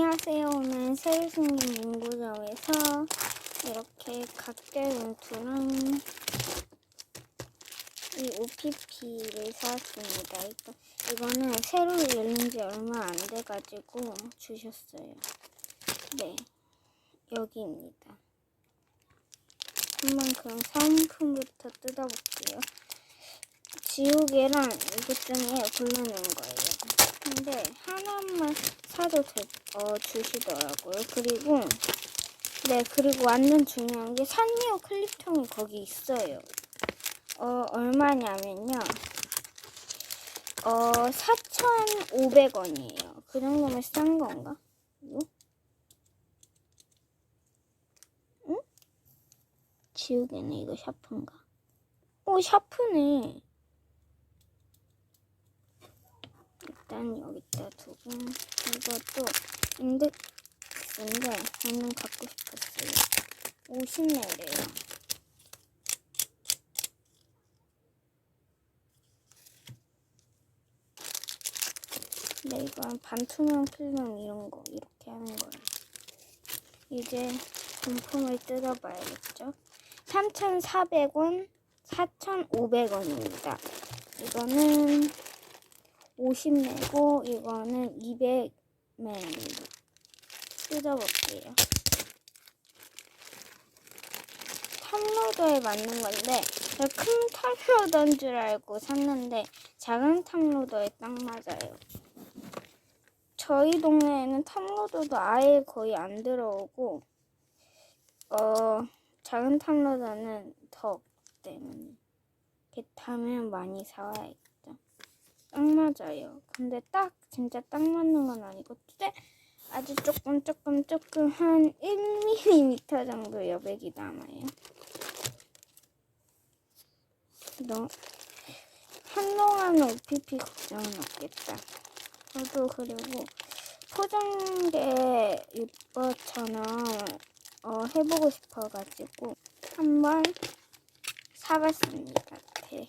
안녕하세요. 오늘 새로 생긴 문구점에서 이렇게 각대 봉투랑 이 OPP를 사왔습니다. 이거, 이거는 새로 열린 지 얼마 안 돼가지고 주셨어요. 네, 여기입니다. 한번 그럼 사은품부터 뜯어볼게요. 지우개랑 이것 중에 고르는 거예요. 근데 하나만 사도 되, 어, 주시더라고요. 그리고 네 그리고 완전 중요한 게 산리오 클립통이 거기 있어요. 어 얼마냐면요. 어 4,500원이에요. 그 정도면 싼 건가? 이거? 응? 지우개는 이거 샤프인가? 오 샤프네. 일단 여기다 두고 이것도 인덱스인데 저는 갖고 싶었어요. 50매래요. 네, 이건 반투명 필름 이런 거 이렇게 하는 거예요. 이제 본품을 뜯어봐야겠죠. 3,400원, 4,500원입니다. 이거는 50매고 이거는 200매입니다. 뜯어볼게요. 탑로더에 맞는 건데 큰 탑로더인 줄 알고 샀는데 작은 탑로더에 딱 맞아요. 저희 동네에는 탑로더도 아예 거의 안 들어오고 어 작은 탑로더는 더 없기 때문에 이렇게 타면 많이 사와야겠다. 딱 맞아요. 근데 딱 진짜 딱 맞는 건 아니고 때 아주 조금 조금 조금 한 1mm 정도 여백이 남아요. 너 한동안 OPP 걱정은 없겠다. 저도 그리고 포장계 유버처럼 어, 해보고 싶어가지고 한번 사봤습니다. 네.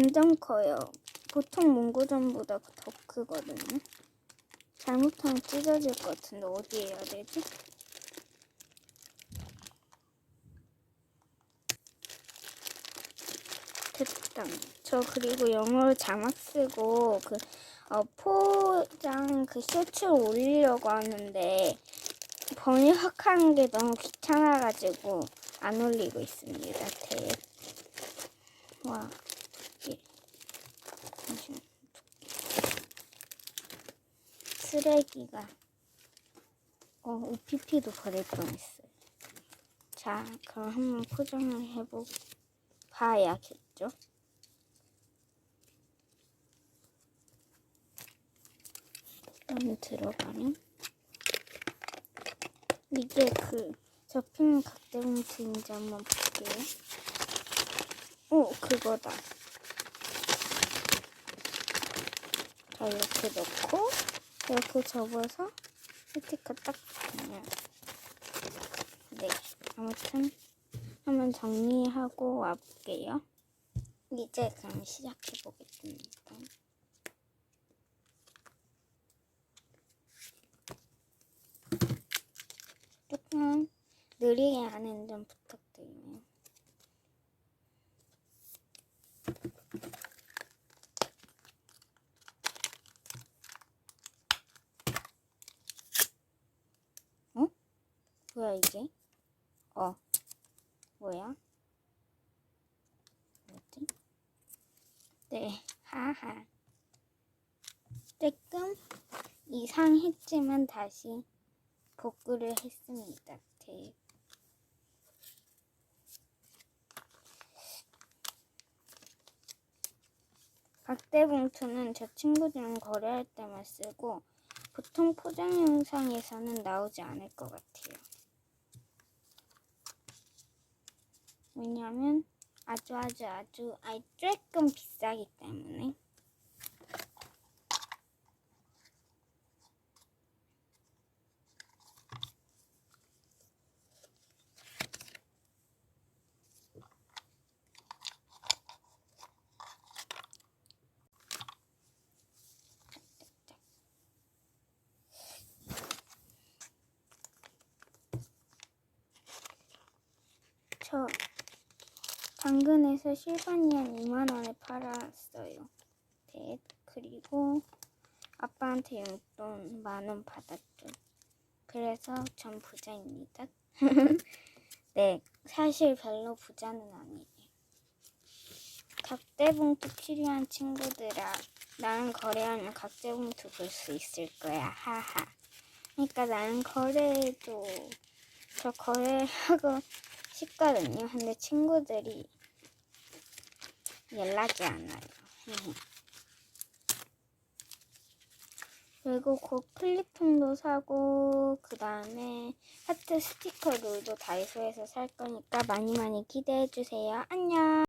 완전 커요. 보통 문구점보다 더 크거든요. 잘못하면 찢어질 것 같은데 어디 해야 되지? 됐다. 저 그리고 영어로 자막 쓰고 그 어, 포장 그 쇼츠를 올리려고 하는데 번역하는 게 너무 귀찮아가지고 안 올리고 있습니다. 대. 와. 예. 잠시만. 쓰레기가. 어, OPP도 버릴 뻔했어요. 자, 그럼 한번 포장을 해보, 봐야겠죠? 여기 들어가면 이게 그 접히는 각대봉투인지 한번 볼게요. 오, 그거다. 자, 이렇게 넣고 이렇게 접어서 스티커 딱 붙이면 네, 아무튼 한번 정리하고 와볼게요. 이제 그럼 시작해 보겠습니다. 조금 느리게 하는 점 부탁드리네요. 어? 뭐야 이게? 어, 뭐야? 뭐지? 네, 하하. 조금 이상했지만 다시 복구를 했습니다. 네. 각대봉투는 저 친구들이랑 거래할 때만 쓰고 보통 포장 영상에서는 나오지 않을 것 같아요. 왜냐면 아주 아주 아주 아이 조금 비싸기 때문에. 당근에서 실바니안 2만 원에 팔았어요. 네, 그리고 아빠한테 용돈 만 원 받았죠. 그래서 전 부자입니다. 네, 사실 별로 부자는 아니에요. 각대봉투 필요한 친구들아, 나랑 거래하면 각대봉투 볼 수 있을 거야. 하하. 그러니까 나는 거래해도 저 거래하고 싶거든요. 근데 친구들이 연락이 안 와요. 그리고 곧 클립통도 사고 그 다음에 하트 스티커 롤도 다이소에서 살 거니까 많이 많이 기대해 주세요. 안녕.